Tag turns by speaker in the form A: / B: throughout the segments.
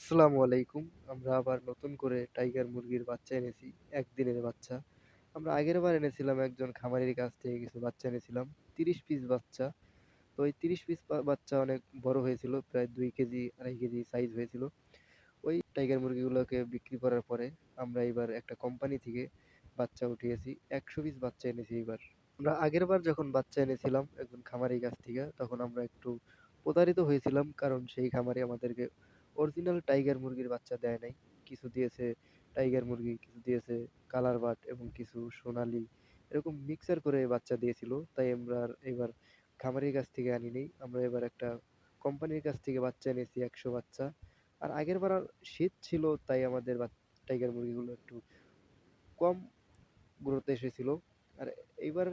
A: আসসালামু আলাইকুম। আমরা আবার নতুন করে টাইগার মুরগির বাচ্চা এনেছি, একদিনের বাচ্চা। আমরা আগের বার এনেছিলাম একজন খামারির কাছ থেকে কিছু বাচ্চা এনেছিলাম, ৩০ পিস বাচ্চা। তো ওই ৩০ পিস বাচ্চা অনেক বড় হয়েছিল, প্রায় ২ কেজি, ২.৫ কেজি সাইজ হয়েছিল। ওই টাইগার মুরগিগুলোকে বিক্রি করার পরে আমরা এবার একটা কোম্পানি থেকে বাচ্চা উঠিয়েছি, ১০০ পিস বাচ্চা এনেছি এইবার। আমরা আগের বার যখন বাচ্চা এনেছিলাম একজন খামারির কাছ থেকে, তখন আমরা একটু প্রতারিত হয়েছিলাম, কারণ সেই খামারি আমাদেরকে অরিজিনাল টাইগার মুরগির বাচ্চা দেয় নাই। কিছু দিয়েছে টাইগার মুরগি, কিছু দিয়েছে কালার বাট এবং কিছু সোনালী, এরকম মিক্সার করে বাচ্চা দিয়েছিল। তাই আমরা এবার খামারির কাছ থেকে আনি নাই। আমরা এবার একটা কোম্পানির কাছ থেকে বাচ্চা এনেছি ১০০ বাচ্চা। আর আগের বার শীত ছিল তাই আমাদের টাইগার মুরগিগুলো একটু কম গ্রোথ এসেছিল। আর এইবার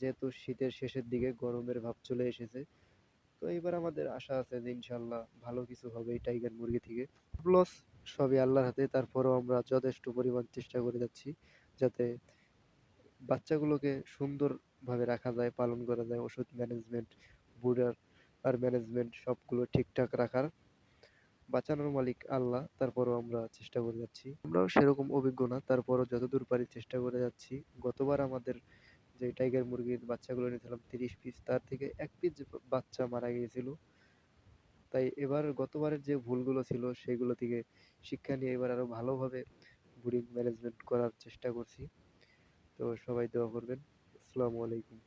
A: যেহেতু শীতের শেষের দিকে গরমের ভাব চলে এসেছে, তো এবার আমাদের আশা আছে যে ইনশাআল্লাহ ভালো কিছু হবে এই টাইগার মুরগি থেকে। প্লাস সবই আল্লাহর হাতে, তারপরেও আমরা যথেষ্ট পরিমাণ চেষ্টা করে যাচ্ছি যাতে বাচ্চাগুলোকে সুন্দরভাবে রাখা যায়, পালন করা যায়, ওষুধ ম্যানেজমেন্ট, বুড়ার আর ম্যানেজমেন্ট সবগুলো ঠিকঠাক রাখার। বাঁচানোর মালিক আল্লাহ, তারপরও আমরা চেষ্টা করে যাচ্ছি। আমরাও সেরকম অভিজ্ঞ না, তারপরও যতদূর পারি চেষ্টা করে যাচ্ছি। গতবার আমাদের যে টাইগার মুরগির বাচ্চাগুলো নিয়েছিলাম তিরিশ পিস, তার থেকে এক পিস বাচ্চা মারা গিয়েছিল। তাই এবার গতবারের যে ভুলগুলো ছিল সেগুলো থেকে শিক্ষা নিয়ে এবার আরও ভালোভাবে ব্রিড ম্যানেজমেন্ট করার চেষ্টা করছি। তো সবাই দোয়া করবেন। আসসালামু আলাইকুম।